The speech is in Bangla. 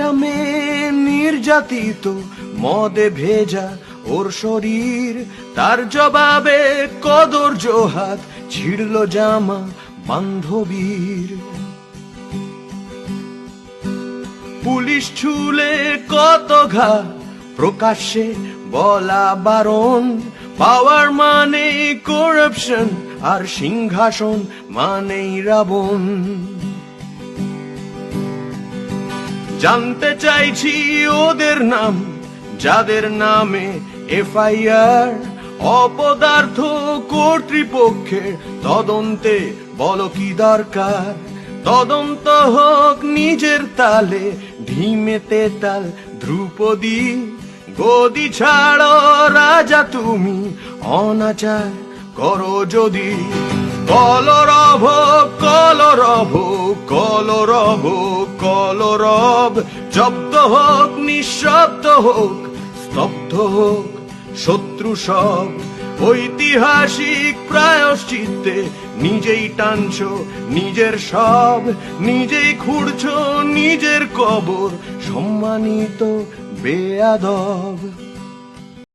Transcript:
একটা মেয়ে নির্যাতিত, মদে ভেজা ওর শরীর। তার জবাবে কদর জোহাত, ছিড়ল জামা বান্ধবীর। পুলিশ ছুলে কত ঘা, প্রকাশ্যে বলা বারণ। পাওয়ার মানে করাপশন আর সিংহাসন মানেই রাবণ। জানতে চাইছি ওদের নাম, যাদের নামে এফআইআর, অপদার্থ কর্তৃপক্ষের তদন্তে বল কি দরকার? তদন্ত হোক নিজের তালে, ঢিমেতে তাল, ধ্রুপদী, গদি ছাড়ো রাজা তুমি, অনাচার করো যদি। কলরভ কলরভ কলরভ কলরব, জব্দ হোক, নিঃশব্দ হোক, স্তব্ধ হোক, শত্রু সব, ঐতিহাসিক প্রায়শ্চিত্তে নিজেই টানছ, নিজের সব, নিজেই খুঁড়ছ, নিজের কবর, সম্মানিত বেয়াদব।